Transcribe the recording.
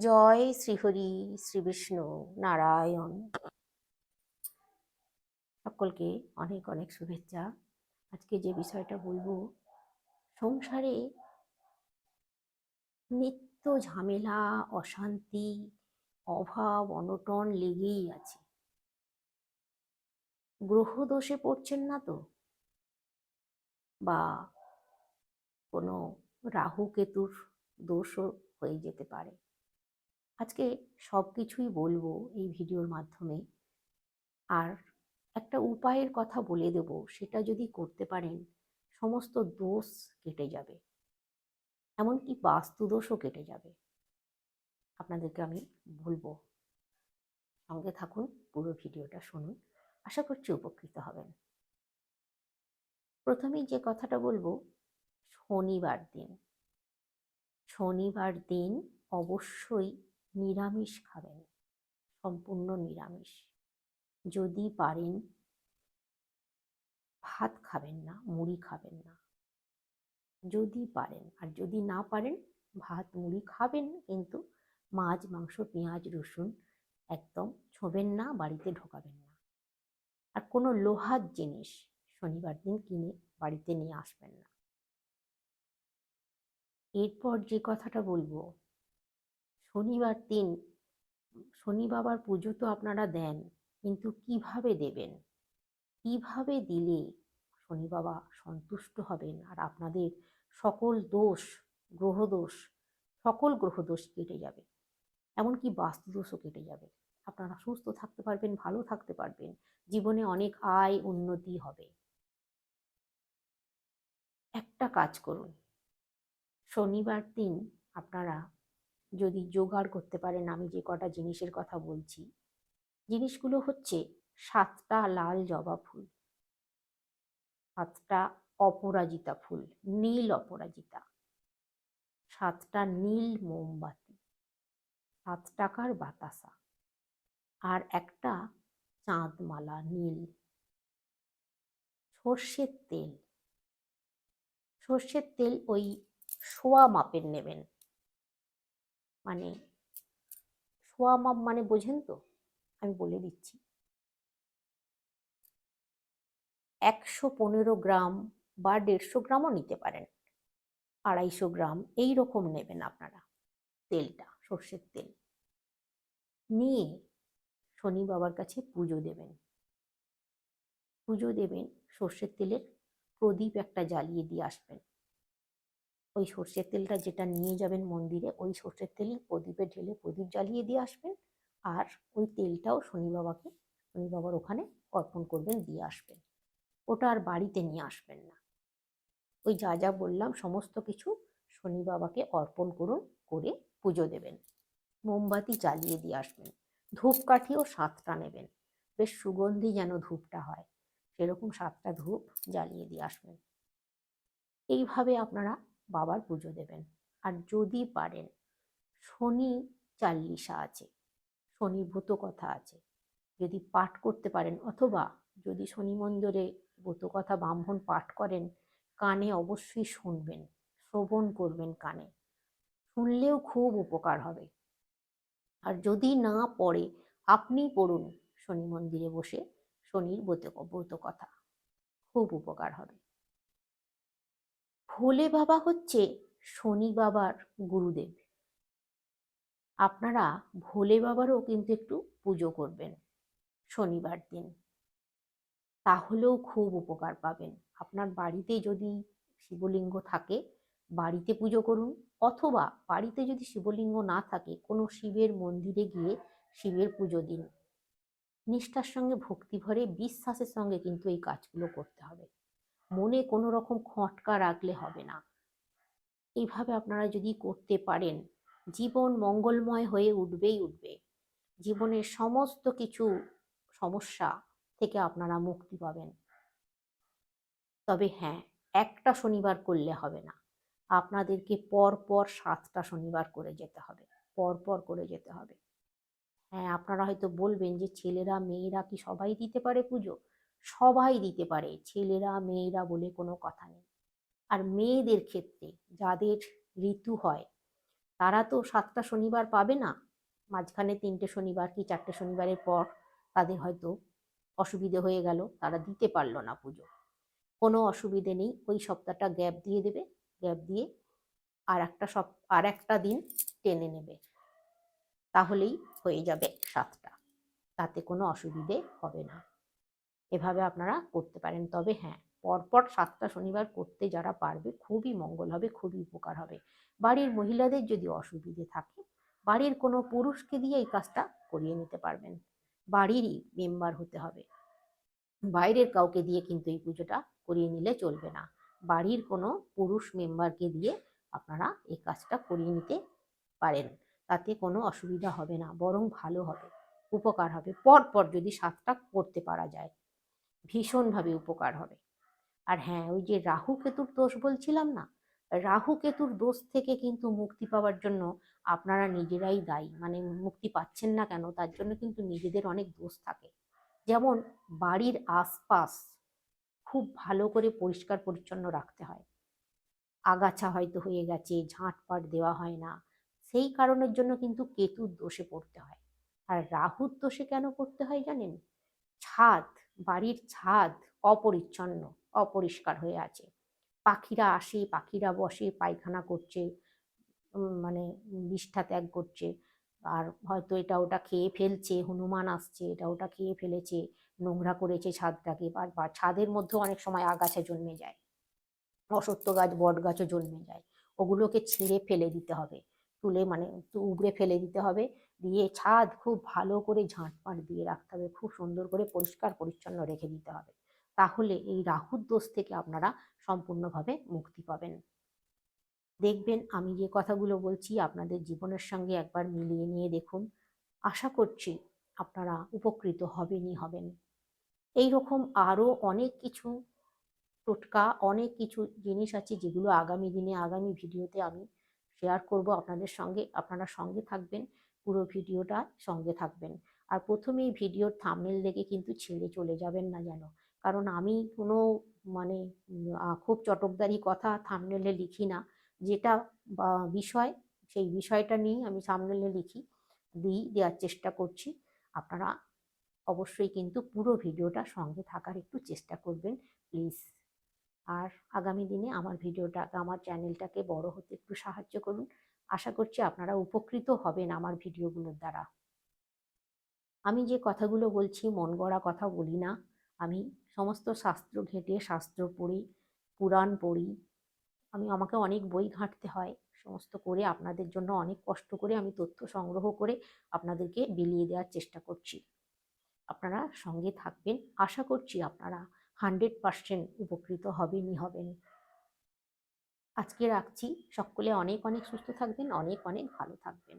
জয় শ্রীহরি শ্রী বিষ্ণু নারায়ণ। সকলকে অনেক অনেক শুভেচ্ছা। আজকে যে বিষয়টা বলব, সংসারে নিত্য ঝামেলা, অশান্তি, অভাব, অনটন লেগেই আছে। গ্রহ দোষে পড়ছেন না তো? বা কোনো রাহু কেতুর দোষও হয়ে যেতে পারে। আজকে সব কিছুই বলব এই ভিডিওর মাধ্যমে। আর একটা উপায়ের কথা বলে দেব, সেটা যদি করতে পারেন, সমস্ত দোষ কেটে যাবে। এমনকি বাস্তু দোষও কেটে যাবে। আপনাদেরকে আমি বলব, সঙ্গে থাকুন, পুরো ভিডিওটা শুনুন। আশা করছি উপকৃত হবেন। প্রথমেই যে কথাটা বলব, শনিবার দিন। শনিবার দিন অবশ্যই নিরামিষ খাবেন, সম্পূর্ণ নিরামিষ। যদি পারেন, ভাত খাবেন না, মুড়ি খাবেন না। যদি পারেন, আর যদি না পারেন, ভাত, মুড়ি খাবেন, কিন্তু মাছ, মাংস, পেঁয়াজ, রসুন একদম ছোঁবেন না, বাড়িতে ঢোকাবেন না। আর কোনো লোহার জিনিস শনিবার দিন কিনে বাড়িতে নিয়ে আসবেন না। এরপর যে কথাটা বলব শনিবার দিন শনি বাবার পুজো তো আপনারা দেন, কিন্তু কীভাবে দেবেন? কীভাবে দিলে শনি বাবা সন্তুষ্ট হবেন? আর আপনাদের সকল দোষ গ্রহদোষ সকল গ্রহদোষ কেটে যাবে। এমনকি বাস্তুদোষও কেটে যাবে। আপনারা সুস্থ থাকতে পারবেন, ভালো থাকতে পারবেন। জীবনে অনেক আয়, উন্নতি হবে। একটা কাজ করুন। শনিবার দিন আপনারা যদি জোগাড় করতে পারেন, আমি যে কটা জিনিসের কথা বলছি। জিনিসগুলো হচ্ছে সাতটা লাল জবা ফুল। সাতটা অপরাজিতা ফুল, নীল অপরাজিতা। সাতটা নীল মোমবাতি। সাত টাকার বাতাসা। আর একটা চাঁদমালা নীল। সর্ষের তেল। সর্ষের তেল ওই সোয়া মাপের নেবেন। মানে সোয়া মাপ মানে বোঝেন তো? আমি বলে দিচ্ছি। একশো পনেরো গ্রাম বা দেড়শো গ্রামও নিতে পারেন। আড়াইশো গ্রাম, এই রকম নেবেন আপনারা তেলটা, সর্ষের তেল। নিয়ে শনি বাবার কাছে পুজো দেবেন। পুজো দেবেন, সর্ষের তেলের প্রদীপ একটা জ্বালিয়ে দিয়ে আসবেন। ওই সর্ষের তেলটা যেটা নিয়ে যাবেন মন্দিরে, ওই সর্ষের তেলই প্রদীপে ঢেলে প্রদীপ জ্বালিয়ে দিয়ে আসবেন। আর ওই তেলটাও শনি বাবাকে, শনি বাবার ওখানে অর্পণ করবেন, দিয়ে আসবেন। ওটা আর বাড়িতে নিয়ে আসবেন না। ওই যা যা বললাম, সমস্ত কিছু শনি বাবাকে অর্পণ করুন, করে পুজো দেবেন। মোমবাতি জ্বালিয়ে দিয়ে আসবেন। ধূপকাঠিও সাতটা নেবেন। বেশ সুগন্ধি যেন ধূপটা হয়। সেরকম সাতটা ধূপ জ্বালিয়ে দিয়ে আসবেন। এইভাবে আপনারা বাবার পুজো দেবেন। আর যদি পারেন, শনি চাল্লিশা আছে, শনি ভূত কথা আছে। যদি পাঠ করতে পারেন অথবা যদি শনি মন্দিরে ভূত কথা ব্রাহ্মণ পাঠ করেন, কানে অবশ্যই শুনবেন, শ্রবণ করবেন কানে। শুনলেও খুব উপকার হবে। আর যদি না পড়ে, আপনি পড়ুন শনি মন্দিরে বসে শনির ব্রত কথা খুব উপকার হবে। ভোলে বাবা হচ্ছে শনি বাবার গুরুদেব। আপনারা ভোলে বাবারও কিন্তু একটু পুজো করবেন শনিবার দিন। তাহলেও খুব উপকার পাবেন। আপনার বাড়িতে যদি শিবলিঙ্গ থাকে, বাড়িতে পুজো করুন অথবা বাড়িতে যদি শিবলিঙ্গ না থাকে, কোনো শিবের মন্দিরে গিয়ে শিবের পুজো দিন। নিষ্ঠার সঙ্গে, ভক্তি ভরে, বিশ্বাসের সঙ্গে কিন্তু এই কাজগুলো করতে হবে। মনে কোনো রকম খটকা রাখলে হবে না। এইভাবে আপনারা যদি করতে পারেন, জীবন মঙ্গলময় হয়ে উঠবেই উঠবে। জীবনের সমস্ত কিছু সমস্যা থেকে আপনারা মুক্তি পাবেন। তবে হ্যাঁ একটা শনিবার করলে হবে না। আপনাদেরকে পর পর সাতটা শনিবার করে যেতে হবে পর পর করে যেতে হবে। হ্যাঁ আপনারা হয়তো বলবেন যে ছেলেরা, মেয়েরা কি সবাই দিতে পারে পুজো? সবাই দিতে পারে, ছেলেরা, মেয়েরা বলে কোনো কথা নেই। আর মেয়েদের ক্ষেত্রে যাদের ঋতু হয়, তারা তো সাতটা শনিবার পাবে না, মাঝখানে তিনটে শনিবার কি চারটে শনিবারের পর তাদের হয়তো অসুবিধে হয়ে গেল, তারা দিতে পারল না পুজো। কোনো অসুবিধে নেই, ওই সপ্তাহটা গ্যাপ দিয়ে দেবে, গ্যাপ দিয়ে আর একটা সপ, আর একটা দিন টেনে নেবে। তাহলেই হয়ে যাবে সাতটা, তাতে কোনো অসুবিধে হবে না। এভাবে আপনারা করতে পারেন। তবে হ্যাঁ পরপর সাতটা শনিবার করতে যারা পারবে খুবই মঙ্গল হবে, খুবই উপকার হবে। বাড়ির মহিলাদের যদি অসুবিধে থাকে, বাড়ির কোনো পুরুষকে দিয়ে এই কাজটা করিয়ে নিতে পারবেন। বাড়িরই মেম্বার হতে হবে। বাইরের কাউকে দিয়ে কিন্তু এই পুজোটা করিয়ে নিলে চলবে না। বাড়ির কোনো পুরুষ মেম্বারকে দিয়ে আপনারা এই কাজটা করিয়ে নিতে পারেন। তাতে কোনো অসুবিধা হবে না, বরং ভালো হবে, উপকার হবে। পরপর যদি সাতটা করতে পারা যায় ভীষণভাবে উপকার হবে। আর হ্যাঁ ওই যে রাহু কেতুর দোষ বলছিলাম না? রাহু কেতুর দোষ থেকে কিন্তু মুক্তি পাওয়ার জন্য আপনারা নিজেরাই দায়ী। মানে মুক্তি পাচ্ছেন না কেন, তার জন্য কিন্তু নিজেদের অনেক দোষ থাকে। যেমন বাড়ির আশপাশ খুব ভালো করে পরিষ্কার পরিচ্ছন্ন রাখতে হয়। আগাছা হয়তো হয়ে গেছে ঝাঁটপাট দেওয়া হয় না। সেই কারণের জন্য কিন্তু কেতুর দোষে পড়তে হয়। আর রাহুর দোষে কেন পড়তে হয় জানেন? ছাদ বাড়ির ছাদ অপরিচ্ছন্ন, অপরিষ্কার হয়ে আছে। পাখিরা আসে, পাখিরা বসে, পায়খানা করছে মানে বিষ্ঠা ত্যাগ করছে। আর হয়তো এটা ওটা খেয়ে ফেলছে, হনুমান আসছে, এটা ওটা খেয়ে ফেলেছে, নোংরা করেছে ছাদটাকে। বা, ছাদের মধ্যেও অনেক সময় আগাছা জন্মে যায় অসত্য গাছ বট গাছও জন্মে যায়। ওগুলোকে ছিঁড়ে ফেলে দিতে হবে। তুলে মানে উবড়ে ফেলে দিতে হবে। দিয়ে ছাদ খুব ভালো করে ঝাঁটপাট দিয়ে রাখতে হবে। খুব সুন্দর করে পরিষ্কার পরিচ্ছন্ন রেখে দিতে হবে। তাহলে এই রাহুর দোষ থেকে আপনারা সম্পূর্ণভাবে মুক্তি পাবেন। দেখবেন আমি যে কথাগুলো বলছি আপনাদের জীবনের সঙ্গে একবার মিলিয়ে নিয়ে দেখুন। আশা করছি আপনারা উপকৃত হবেনই হবেন। এই রকম আরও অনেক কিছু টোটকা, অনেক কিছু জিনিস আছে যেগুলো আগামী দিনে, আগামী ভিডিওতে আমি শেয়ার করব আপনাদের সঙ্গে। আপনারা সঙ্গে থাকবেন, পুরো ভিডিওটা সঙ্গে থাকবেন। আর প্রথমেই ভিডিওর থামনেল দেখে কিন্তু ছেড়ে চলে যাবেন না যেন। কারণ আমি কোনো মানে খুব চটকদারি কথা থামনেলে লিখি না। যেটা বিষয়, সেই বিষয়টা নিয়ে আমি থামনেলে লিখি, দিই, দেওয়ার চেষ্টা করছি। আপনারা অবশ্যই কিন্তু পুরো ভিডিওটা সঙ্গে থাকার একটু চেষ্টা করবেন প্লিজ আর আগামী দিনে আমার ভিডিওটা আমার চ্যানেলটাকে বড় হতে একটু সাহায্য করুন। আশা করছি আপনারা উপকৃত হবেন আমার ভিডিওগুলোর দ্বারা। আমি যে কথাগুলো বলছি, মন গড়া কথা বলি না। আমি সমস্ত শাস্ত্র ঘেঁটে শাস্ত্র পড়ি, পুরাণ পড়ি। আমি, আমাকে অনেক বই ঘাঁটতে হয়। সমস্ত করে আপনাদের জন্য অনেক কষ্ট করে আমি তথ্য সংগ্রহ করে আপনাদেরকে বিলিয়ে দেওয়ার চেষ্টা করছি। আপনারা সঙ্গে থাকবেন। আশা করছি আপনারা হান্ড্রেড পার্সেন্ট উপকৃত হবেনই হবেন আজকে রাখছি। সকলে অনেক অনেক সুস্থ থাকবেন, অনেক অনেক ভালো থাকবেন।